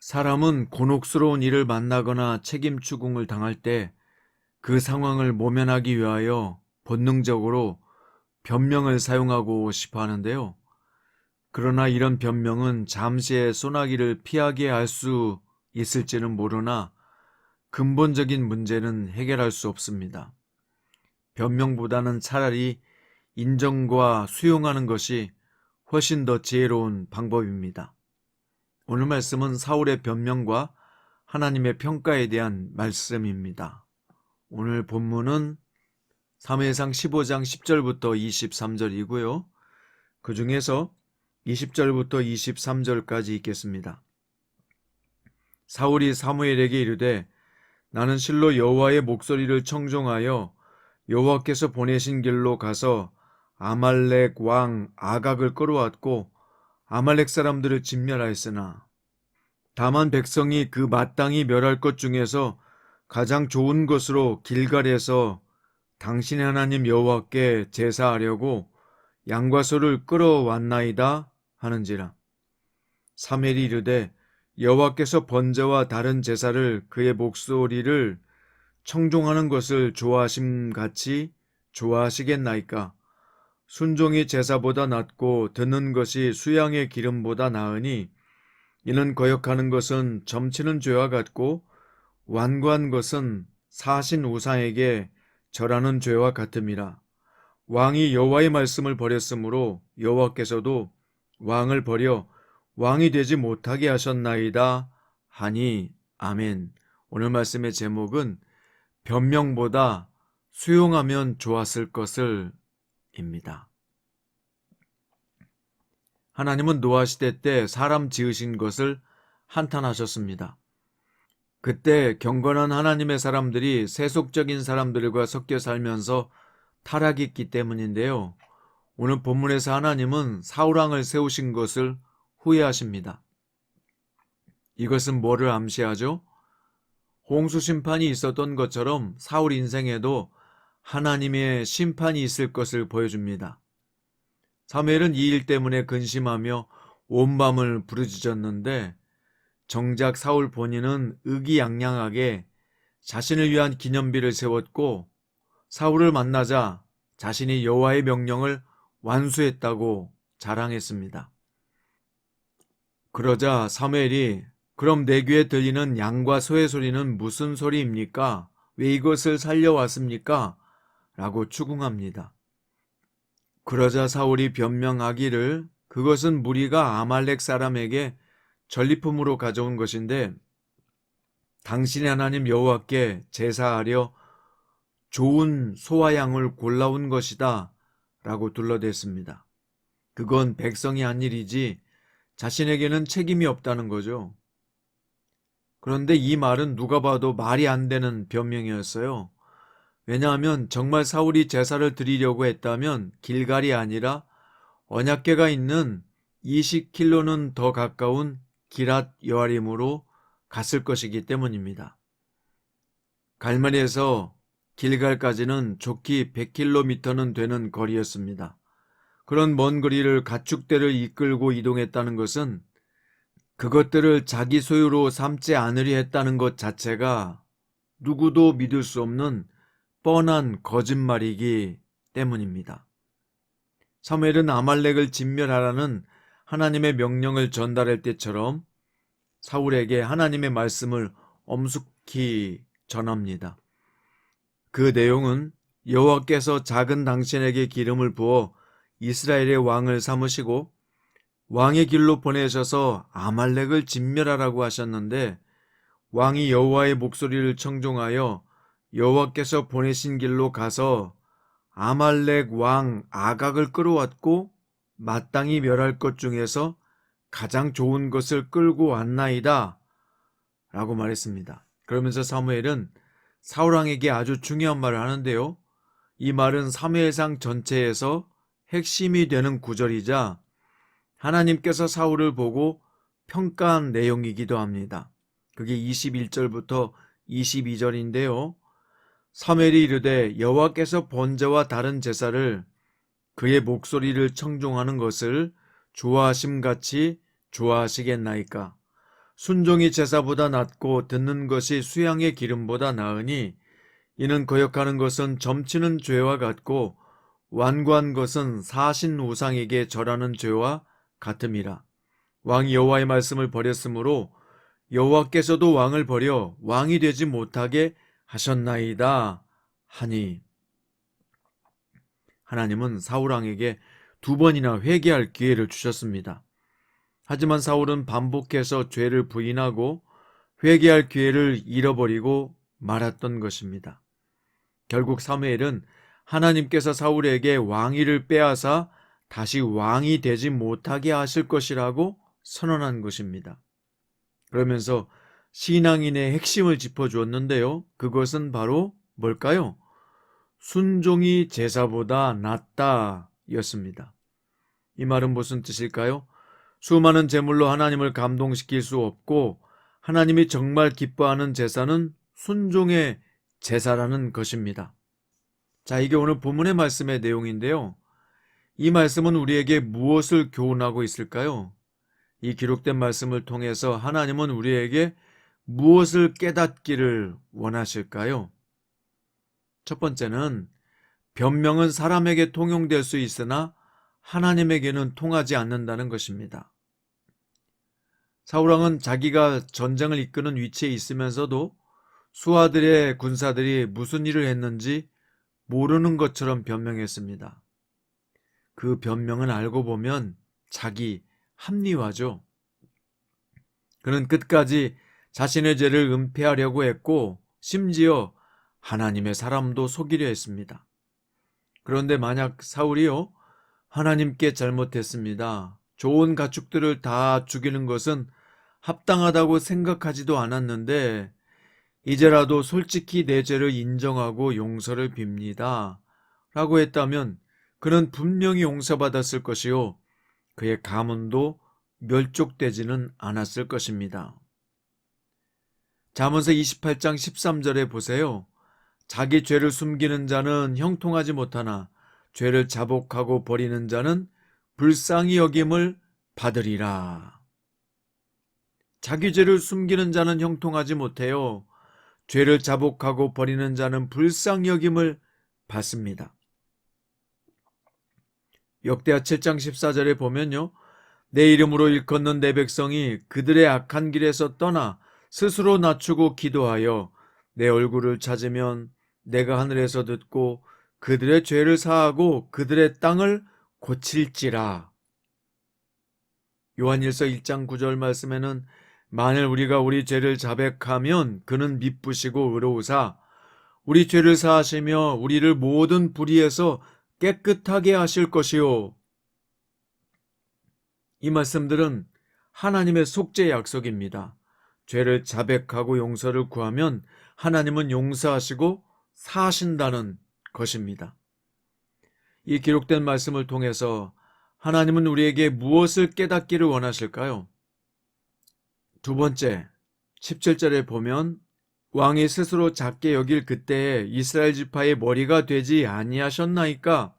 사람은 곤혹스러운 일을 만나거나 책임 추궁을 당할 때 그 상황을 모면하기 위하여 본능적으로 변명을 사용하고 싶어 하는데요. 그러나 이런 변명은 잠시의 소나기를 피하게 할 수 있을지는 모르나 근본적인 문제는 해결할 수 없습니다. 변명보다는 차라리 인정과 수용하는 것이 훨씬 더 지혜로운 방법입니다. 오늘 말씀은 사울의 변명과 하나님의 평가에 대한 말씀입니다. 오늘 본문은 3회상 15장 10절부터 23절이고요. 그 중에서 20절부터 23절까지 읽겠습니다. 사울이 사무엘에게 이르되 나는 실로 여호와의 목소리를 청종하여 여호와께서 보내신 길로 가서 아말렉 왕 아각을 끌어왔고 아말렉 사람들을 진멸하였으나 다만 백성이 그 마땅히 멸할 것 중에서 가장 좋은 것으로 길갈에서 당신의 하나님 여호와께 제사하려고 양과 소를 끌어왔나이다 하는지라. 사멜이 이르되 여호와께서 번제와 다른 제사를 그의 목소리를 청종하는 것을 좋아하심 같이 좋아하시겠나이까? 순종이 제사보다 낫고 듣는 것이 수양의 기름보다 나으니 이는 거역하는 것은 점치는 죄와 같고 완고한 것은 사신 우상에게 절하는 죄와 같음이라. 왕이 여호와의 말씀을 버렸으므로 여호와께서도 왕을 버려 왕이 되지 못하게 하셨나이다 하니 아멘. 오늘 말씀의 제목은 변명보다 수용하면 좋았을 것을 입니다. 하나님은 노아 시대 때 사람 지으신 것을 한탄하셨습니다. 그때 경건한 하나님의 사람들이 세속적인 사람들과 섞여 살면서 타락했기 때문인데요. 오늘 본문에서 하나님은 사울왕을 세우신 것을 후회하십니다. 이것은 뭐를 암시하죠? 홍수 심판이 있었던 것처럼 사울 인생에도 하나님의 심판이 있을 것을 보여줍니다. 사무엘은 이 일 때문에 근심하며 온 밤을 부르짖었는데 정작 사울 본인은 의기양양하게 자신을 위한 기념비를 세웠고 사울을 만나자 자신이 여호와의 명령을 완수했다고 자랑했습니다. 그러자 사무엘이 그럼 내 귀에 들리는 양과 소의 소리는 무슨 소리입니까? 왜 이것을 살려왔습니까? 라고 추궁합니다. 그러자 사울이 변명하기를 그것은 무리가 아말렉 사람에게 전리품으로 가져온 것인데 당신의 하나님 여호와께 제사하려 좋은 소와 양을 골라온 것이다 라고 둘러댔습니다. 그건 백성이 한 일이지 자신에게는 책임이 없다는 거죠. 그런데 이 말은 누가 봐도 말이 안 되는 변명이었어요. 왜냐하면 정말 사울이 제사를 드리려고 했다면 길갈이 아니라 언약계가 있는 20킬로는 더 가까운 기랏 여아림으로 갔을 것이기 때문입니다. 갈멜에서 길갈까지는 좋기 100km는 되는 거리였습니다. 그런 먼 거리를 가축대를 이끌고 이동했다는 것은 그것들을 자기 소유로 삼지 않으려 했다는 것 자체가 누구도 믿을 수 없는 뻔한 거짓말이기 때문입니다. 사무엘은 아말렉을 진멸하라는 하나님의 명령을 전달할 때처럼 사울에게 하나님의 말씀을 엄숙히 전합니다. 그 내용은 여호와께서 작은 당신에게 기름을 부어 이스라엘의 왕을 삼으시고 왕의 길로 보내셔서 아말렉을 진멸하라고 하셨는데 왕이 여호와의 목소리를 청종하여 여호와께서 보내신 길로 가서 아말렉 왕 아각을 끌어왔고 마땅히 멸할 것 중에서 가장 좋은 것을 끌고 왔나이다. 라고 말했습니다. 그러면서 사무엘은 사울왕에게 아주 중요한 말을 하는데요. 이 말은 사무엘상 전체에서 핵심이 되는 구절이자 하나님께서 사울을 보고 평가한 내용이기도 합니다. 그게 21절부터 22절인데요. 사멜이 이르되 여호와께서 번제와 다른 제사를 그의 목소리를 청종하는 것을 좋아하심 같이 좋아하시겠나이까 순종이 제사보다 낫고 듣는 것이 수양의 기름보다 나으니 이는 거역하는 것은 점치는 죄와 같고 완고한 것은 사신 우상에게 절하는 죄와 같음이라 왕이 여호와의 말씀을 버렸으므로 여호와께서도 왕을 버려 왕이 되지 못하게 하셨나이다 하니 하나님은 사울 왕에게 두 번이나 회개할 기회를 주셨습니다. 하지만 사울은 반복해서 죄를 부인하고 회개할 기회를 잃어버리고 말았던 것입니다. 결국 사무엘은 하나님께서 사울에게 왕위를 빼앗아 다시 왕이 되지 못하게 하실 것이라고 선언한 것입니다. 그러면서 신앙인의 핵심을 짚어주었는데요. 그것은 바로 뭘까요? 순종이 제사보다 낫다 였습니다. 이 말은 무슨 뜻일까요? 수많은 제물로 하나님을 감동시킬 수 없고 하나님이 정말 기뻐하는 제사는 순종의 제사라는 것입니다. 자, 이게 오늘 본문의 말씀의 내용인데요. 이 말씀은 우리에게 무엇을 교훈하고 있을까요? 이 기록된 말씀을 통해서 하나님은 우리에게 무엇을 깨닫기를 원하실까요? 첫 번째는 변명은 사람에게 통용될 수 있으나 하나님에게는 통하지 않는다는 것입니다. 사울왕은 자기가 전쟁을 이끄는 위치에 있으면서도 수하들의 군사들이 무슨 일을 했는지 모르는 것처럼 변명했습니다. 그 변명은 알고 보면 자기 합리화죠. 그는 끝까지 자신의 죄를 은폐하려고 했고 심지어 하나님의 사람도 속이려 했습니다. 그런데 만약 사울이요 하나님께 잘못했습니다. 좋은 가축들을 다 죽이는 것은 합당하다고 생각하지도 않았는데 이제라도 솔직히 내 죄를 인정하고 용서를 빕니다. 라고 했다면 그는 분명히 용서받았을 것이요. 그의 가문도 멸족되지는 않았을 것입니다. 잠언서 28장 13절에 보세요. 자기 죄를 숨기는 자는 형통하지 못하나 죄를 자복하고 버리는 자는 불쌍히 여김을 받으리라. 자기 죄를 숨기는 자는 형통하지 못해요. 죄를 자복하고 버리는 자는 불쌍히 여김을 받습니다. 역대하 7장 14절에 보면요. 내 이름으로 일컫는 내 백성이 그들의 악한 길에서 떠나 스스로 낮추고 기도하여 내 얼굴을 찾으면 내가 하늘에서 듣고 그들의 죄를 사하고 그들의 땅을 고칠지라. 요한일서 1장 9절 말씀에는 만일 우리가 우리 죄를 자백하면 그는 미쁘시고 의로우사 우리 죄를 사하시며 우리를 모든 불의에서 깨끗하게 하실 것이요. 이 말씀들은 하나님의 속죄 약속입니다. 죄를 자백하고 용서를 구하면 하나님은 용서하시고 사신다는 것입니다. 이 기록된 말씀을 통해서 하나님은 우리에게 무엇을 깨닫기를 원하실까요? 두 번째, 17절에 보면 왕이 스스로 작게 여길 그때에 이스라엘 지파의 머리가 되지 아니하셨나이까?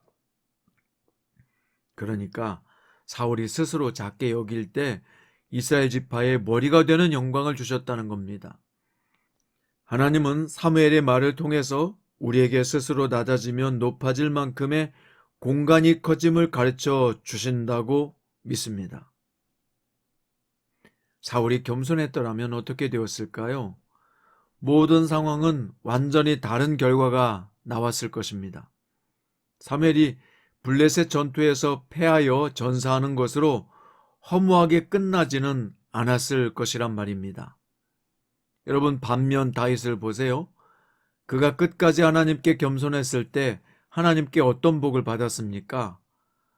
그러니까 사울이 스스로 작게 여길 때 이스라엘 지파의 머리가 되는 영광을 주셨다는 겁니다. 하나님은 사무엘의 말을 통해서 우리에게 스스로 낮아지면 높아질 만큼의 공간이 커짐을 가르쳐 주신다고 믿습니다. 사울이 겸손했더라면 어떻게 되었을까요? 모든 상황은 완전히 다른 결과가 나왔을 것입니다. 사멜이 블레셋 전투에서 패하여 전사하는 것으로 허무하게 끝나지는 않았을 것이란 말입니다. 여러분 반면 다윗을 보세요. 그가 끝까지 하나님께 겸손했을 때 하나님께 어떤 복을 받았습니까?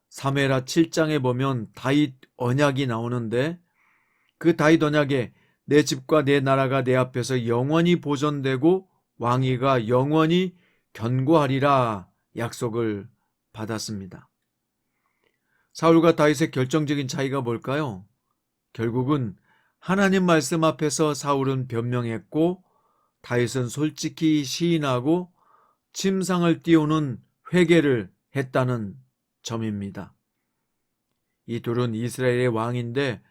사메라 7장에 보면 다윗 언약이 나오는데 그 다윗 언약에 내 집과 내 나라가 내 앞에서 영원히 보존되고 왕위가 영원히 견고하리라 약속을 받았습니다. 사울과 다윗의 결정적인 차이가 뭘까요? 결국은 하나님 말씀 앞에서 사울은 변명했고 다윗은 솔직히 시인하고 침상을 띄우는 회개를 했다는 점입니다. 이 둘은 이스라엘의 왕인데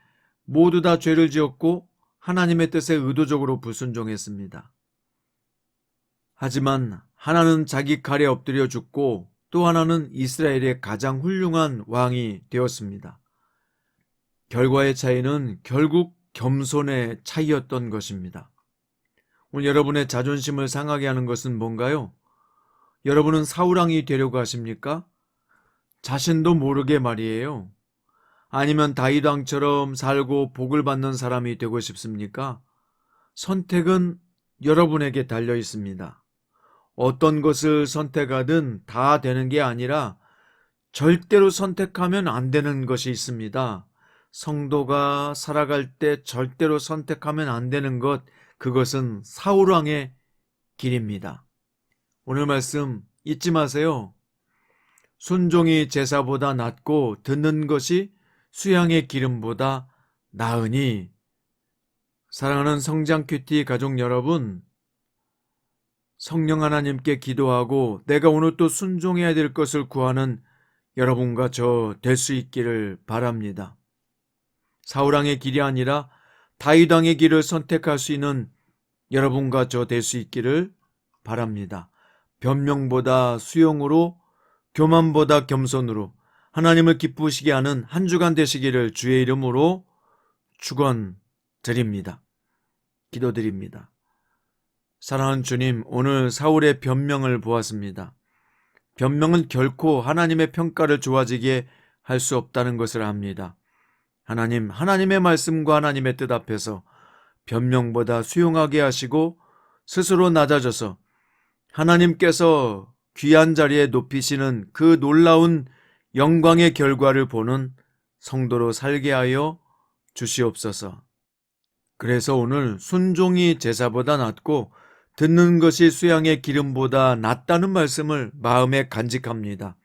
모두 다 죄를 지었고 하나님의 뜻에 의도적으로 불순종했습니다. 하지만 하나는 자기 칼에 엎드려 죽고 또 하나는 이스라엘의 가장 훌륭한 왕이 되었습니다. 결과의 차이는 결국 겸손의 차이였던 것입니다. 오늘 여러분의 자존심을 상하게 하는 것은 뭔가요? 여러분은 사우랑이 되려고 하십니까? 자신도 모르게 말이에요. 아니면 다이당처럼 살고 복을 받는 사람이 되고 싶습니까? 선택은 여러분에게 달려 있습니다. 어떤 것을 선택하든 다 되는 게 아니라 절대로 선택하면 안 되는 것이 있습니다. 성도가 살아갈 때 절대로 선택하면 안 되는 것, 그것은 사울왕의 길입니다. 오늘 말씀 잊지 마세요. 순종이 제사보다 낫고 듣는 것이 수양의 기름보다 나으니 사랑하는 성장 큐티 가족 여러분 성령 하나님께 기도하고 내가 오늘 또 순종해야 될 것을 구하는 여러분과 저 될 수 있기를 바랍니다. 사울왕의 길이 아니라 다윗왕의 길을 선택할 수 있는 여러분과 저 될 수 있기를 바랍니다. 변명보다 수용으로 교만보다 겸손으로 하나님을 기쁘시게 하는 한 주간 되시기를 주의 이름으로 축원드립니다. 기도드립니다. 사랑하는 주님, 오늘 사울의 변명을 보았습니다. 변명은 결코 하나님의 평가를 좋아지게 할 수 없다는 것을 압니다. 하나님, 하나님의 말씀과 하나님의 뜻 앞에서 변명보다 수용하게 하시고 스스로 낮아져서 하나님께서 귀한 자리에 높이시는 그 놀라운 영광의 결과를 보는 성도로 살게 하여 주시옵소서. 그래서 오늘 순종이 제사보다 낫고 듣는 것이 수양의 기름보다 낫다는 말씀을 마음에 간직합니다.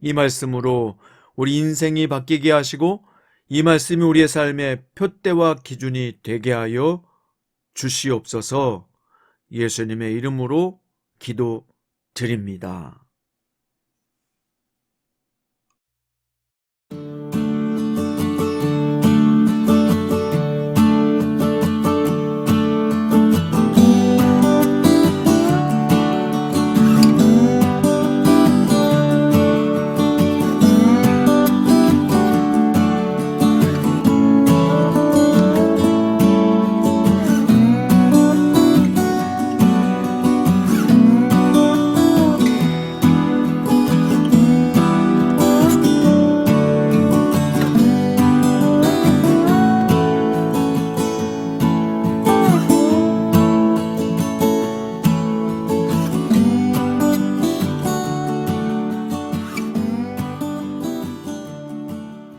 이 말씀으로 우리 인생이 바뀌게 하시고 이 말씀이 우리의 삶의 표대와 기준이 되게 하여 주시옵소서 예수님의 이름으로 기도 드립니다.